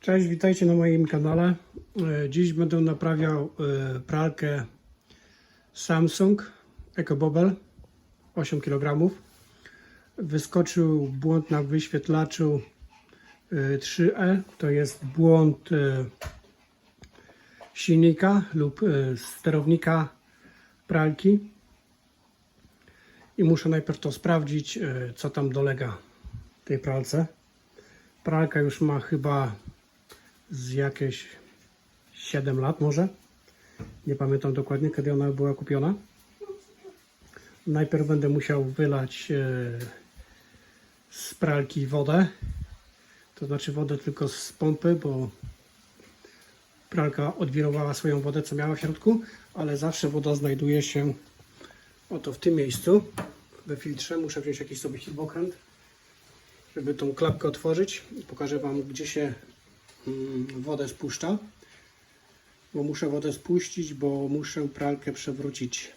Cześć, witajcie na moim kanale. E, Dziś będę naprawiał e, pralkę Samsung EcoBobel 8 kg. Wyskoczył błąd na wyświetlaczu e, 3E. To jest błąd e, silnika lub e, sterownika pralki. I muszę najpierw to sprawdzić, e, co tam dolega tej pralce. Pralka już ma chyba z jakieś 7 lat może. Nie pamiętam dokładnie, kiedy ona była kupiona. Najpierw będę musiał wylać e, z pralki wodę. To znaczy wodę tylko z pompy, bo pralka odwirowała swoją wodę, co miała w środku, ale zawsze woda znajduje się oto w tym miejscu, we filtrze. Muszę wziąć jakiś sobie śrubokręt, żeby tą klapkę otworzyć. Pokażę Wam, gdzie się wodę spuszcza. Bo muszę wodę spuścić, bo muszę pralkę przewrócić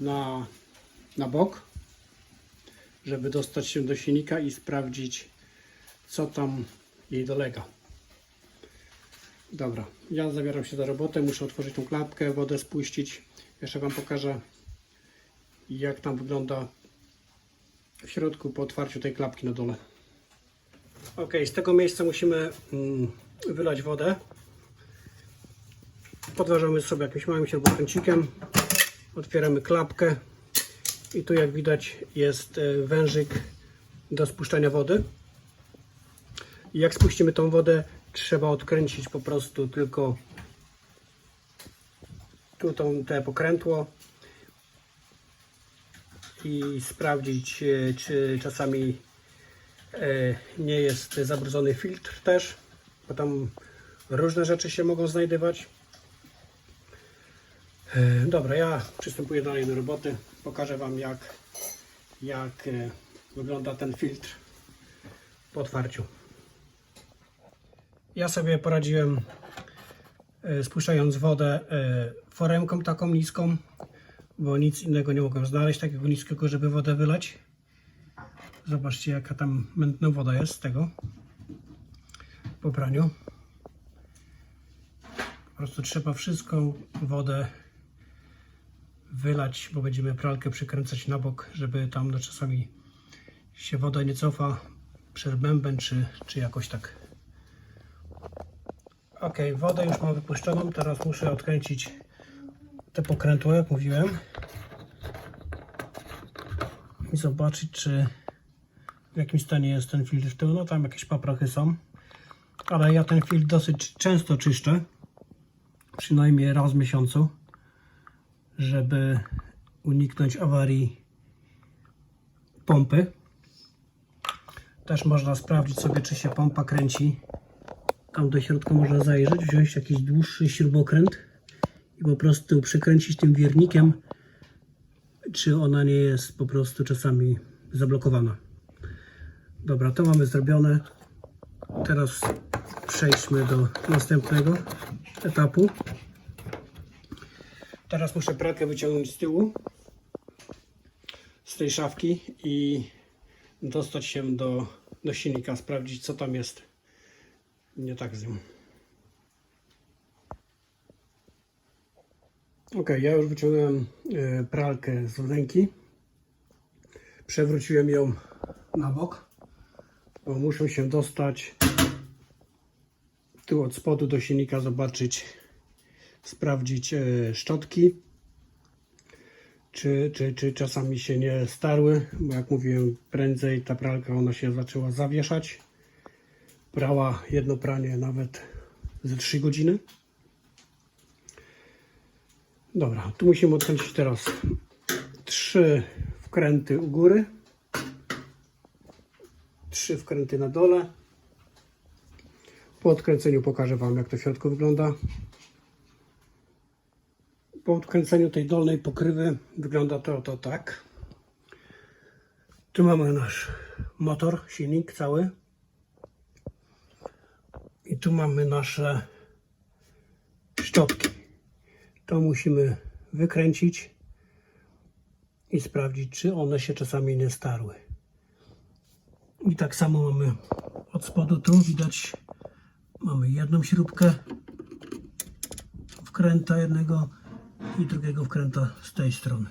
na, na bok, żeby dostać się do silnika i sprawdzić, co tam jej dolega. Dobra, ja zabieram się za robotę, muszę otworzyć tą klapkę, wodę spuścić. Jeszcze Wam pokażę, jak tam wygląda w środku po otwarciu tej klapki na dole. Ok, z tego miejsca musimy mm, wylać wodę. Podważamy sobie jakimś małym śrubokręcikiem. Otwieramy klapkę i tu jak widać jest e, wężyk do spuszczania wody. I jak spuścimy tą wodę, trzeba odkręcić po prostu tylko tu tą, te pokrętło i sprawdzić, e, czy czasami nie jest zabrudzony filtr też, bo tam różne rzeczy się mogą znajdować. E, Dobra, ja przystępuję dalej do roboty. Pokażę Wam jak, jak e, wygląda ten filtr po otwarciu. Ja sobie poradziłem e, spuszczając wodę e, foremką taką niską, bo nic innego nie mogłem znaleźć takiego niskiego, żeby wodę wylać. Zobaczcie jaka tam mętna woda jest z tego po praniu. Po prostu trzeba wszystką wodę wylać, bo będziemy pralkę przykręcać na bok, żeby tam no, czasami się woda nie cofa przez bęben czy, czy jakoś tak. Ok, wodę już mam wypuszczoną, teraz muszę odkręcić te pokrętło, jak mówiłem i zobaczyć, czy w jakim stanie jest ten filtr w tył. No tam jakieś paprochy są, ale ja ten filtr dosyć często czyszczę, przynajmniej raz w miesiącu, żeby uniknąć awarii pompy. Też można sprawdzić sobie, czy się pompa kręci. Tam do środka można zajrzeć, wziąć jakiś dłuższy śrubokręt i po prostu przykręcić tym wiernikiem czy ona nie jest po prostu czasami zablokowana. Dobra, to mamy zrobione. Teraz przejdźmy do następnego etapu. Teraz muszę pralkę wyciągnąć z tyłu z tej szafki i dostać się do, do silnika, sprawdzić co tam jest nie tak z. Ok, ja już wyciągnąłem e, pralkę z ręki. Przewróciłem ją na bok, bo muszę się dostać tu od spodu do silnika, zobaczyć, sprawdzić e, szczotki, czy, czy, czy czasami się nie starły, bo jak mówiłem, prędzej ta pralka ona się zaczęła zawieszać. Brała jedno pranie nawet ze 3 godziny. Dobra, tu musimy odkręcić teraz trzy wkręty u góry, trzy wkręty na dole. Po odkręceniu pokażę Wam, jak to w środku wygląda. Po odkręceniu tej dolnej pokrywy wygląda to, to tak. Tu mamy nasz motor, silnik cały. I tu mamy nasze szczotki. To musimy wykręcić i sprawdzić, czy one się czasami nie starły. I tak samo mamy od spodu tu widać Mamy jedną śrubkę wkręta jednego i drugiego wkręta z tej strony.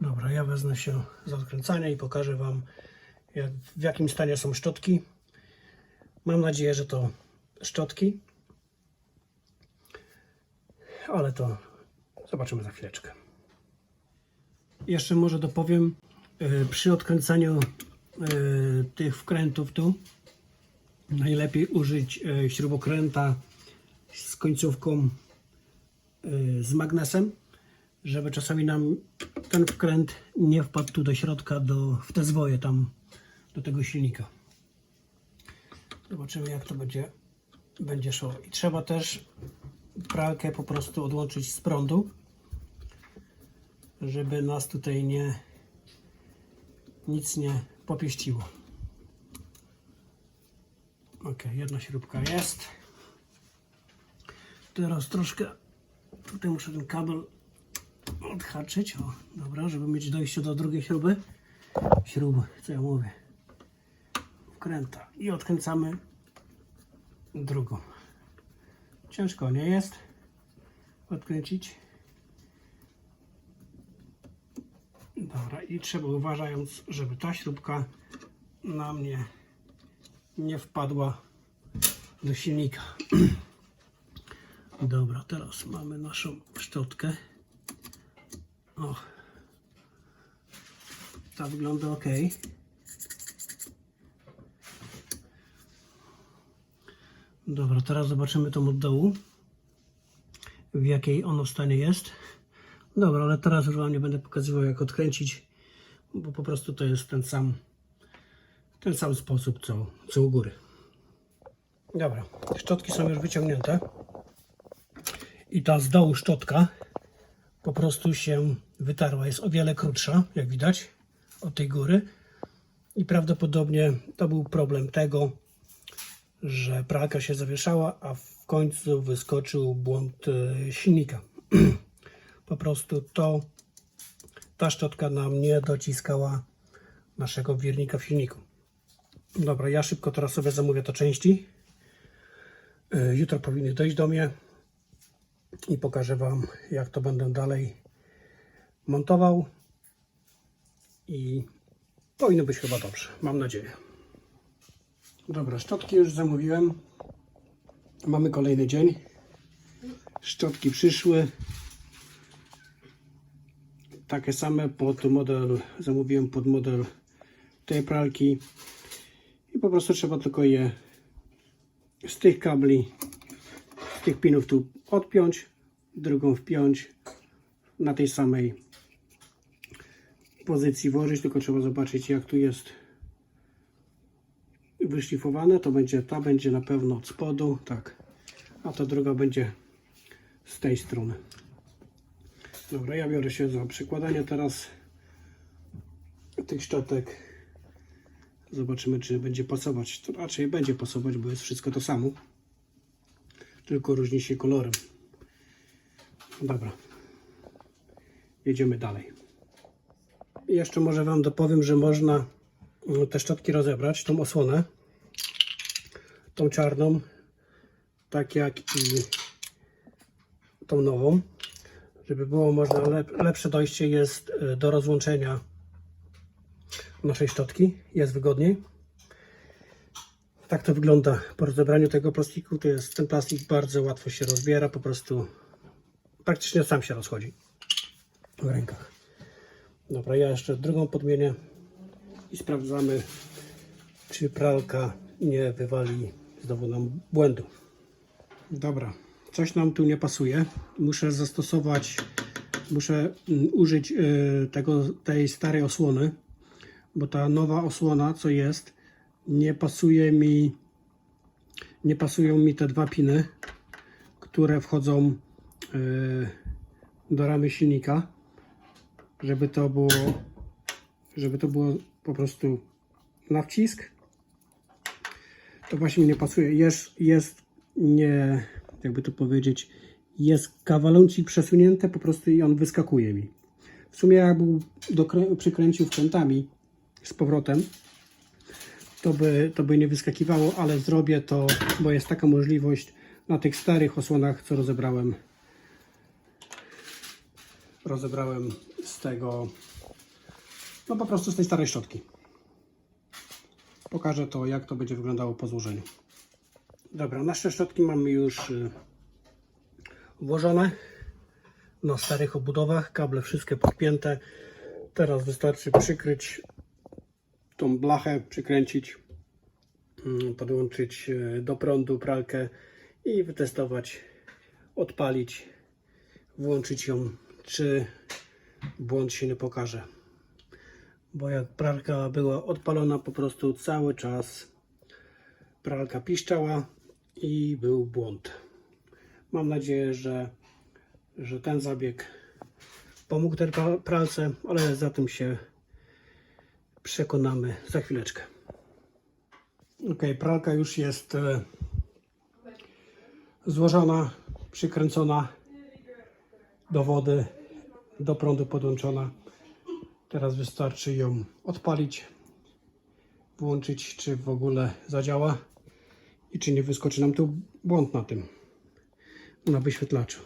Dobra, ja wezmę się za odkręcanie i pokażę Wam jak, w jakim stanie są szczotki. Mam nadzieję, że to szczotki, ale to zobaczymy za chwileczkę. Jeszcze może dopowiem, przy odkręcaniu y, tych wkrętów tu najlepiej użyć y, śrubokręta z końcówką z magnesem, żeby czasami nam ten wkręt nie wpadł tu do środka, do, w te zwoje tam, do tego silnika. Zobaczymy jak to będzie, będzie szło. I trzeba też pralkę po prostu odłączyć z prądu, żeby nas tutaj nie nic nie popieściło. Ok, jedna śrubka jest. Teraz troszkę tutaj muszę ten kabel odhaczyć. O, dobra, żeby mieć dojście do drugiej śruby. Śruby, co ja mówię. Wkręta i odkręcamy drugą. Ciężko nie jest odkręcić. Dobra, i trzeba uważając, żeby ta śrubka na mnie nie wpadła do silnika. Dobra, teraz mamy naszą szczotkę. O. Ta wygląda ok. Dobra, teraz zobaczymy tą od dołu. W jakiej ono stanie jest. Dobra, ale teraz już Wam nie będę pokazywał jak odkręcić, bo po prostu to jest ten sam ten sam sposób co, co u góry. Dobra, szczotki są już wyciągnięte i ta z dołu szczotka po prostu się wytarła. Jest o wiele krótsza, jak widać, od tej góry i prawdopodobnie to był problem tego, że pralka się zawieszała, a w końcu wyskoczył błąd e, silnika. prostu to ta szczotka nam nie dociskała naszego wirnika w silniku. Dobra, ja szybko teraz sobie zamówię to części. Y, Jutro powinny dojść do mnie i pokażę Wam, jak to będę dalej montował. I powinno być chyba dobrze, mam nadzieję. Dobra, szczotki już zamówiłem. Mamy kolejny dzień. Szczotki przyszły. Takie same pod model, zamówiłem pod model tej pralki i po prostu trzeba tylko je z tych kabli, z tych pinów tu odpiąć, drugą wpiąć na tej samej pozycji włożyć, tylko trzeba zobaczyć jak tu jest wyszlifowane, to będzie, ta będzie na pewno od spodu, tak, a ta druga będzie z tej strony. Dobra, ja biorę się za przykładanie teraz tych szczotek Zobaczymy, czy będzie pasować. To raczej będzie pasować, bo jest wszystko to samo. Tylko różni się kolorem. Dobra. Jedziemy dalej. Jeszcze może Wam dopowiem, że można mm, te szczotki rozebrać, tą osłonę, tą czarną, tak jak i tą nową, żeby było można lep lepsze dojście jest y, do rozłączenia naszej szczotki. Jest wygodniej. Tak to wygląda po rozebraniu tego plastiku. To jest, ten plastik bardzo łatwo się rozbiera, po prostu praktycznie sam się rozchodzi w rękach. Dobra, ja jeszcze drugą podmienię i sprawdzamy, czy pralka nie wywali znowu nam błędu. Dobra, coś nam tu nie pasuje. Muszę zastosować, muszę mm, użyć y, tego, tej starej osłony bo ta nowa osłona, co jest, nie pasuje mi, nie pasują mi te dwa piny, które wchodzą yy, do ramy silnika, żeby to było, żeby to było po prostu na wcisk. To właśnie nie pasuje. Jest, jest nie, jakby to powiedzieć, jest kawalącik przesunięte po prostu i on wyskakuje mi. W sumie jak był przykręcił wkrętami, z powrotem, to by, to by nie wyskakiwało, ale zrobię to, bo jest taka możliwość na tych starych osłonach, co rozebrałem. Rozebrałem z tego, no po prostu z tej starej szczotki. Pokażę to, jak to będzie wyglądało po złożeniu. Dobra, nasze szczotki mamy już y, włożone na starych obudowach, kable wszystkie podpięte. Teraz wystarczy przykryć tą blachę, przykręcić, mm, podłączyć e, do prądu pralkę i wytestować, odpalić, włączyć ją, czy błąd się nie pokaże. Bo jak pralka była odpalona, po prostu cały czas pralka piszczała i był błąd. Mam nadzieję, że, że ten zabieg pomógł tej pra- pralce, ale za tym się przekonamy za chwileczkę. Ok, pralka już jest e, złożona, przykręcona do wody, do prądu podłączona. Teraz wystarczy ją odpalić, włączyć, czy w ogóle zadziała i czy nie wyskoczy nam tu błąd na tym, na wyświetlaczu.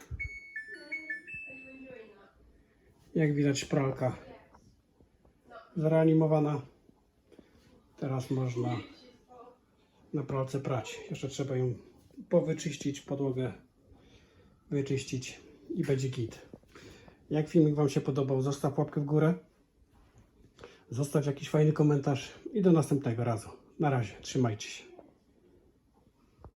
Jak widać pralka zreanimowana. Teraz można na pralce prać. Jeszcze trzeba ją powyczyścić, podłogę wyczyścić i będzie git. Jak filmik Wam się podobał, zostaw łapkę w górę. Zostaw jakiś fajny komentarz i do następnego razu. Na razie, trzymajcie się.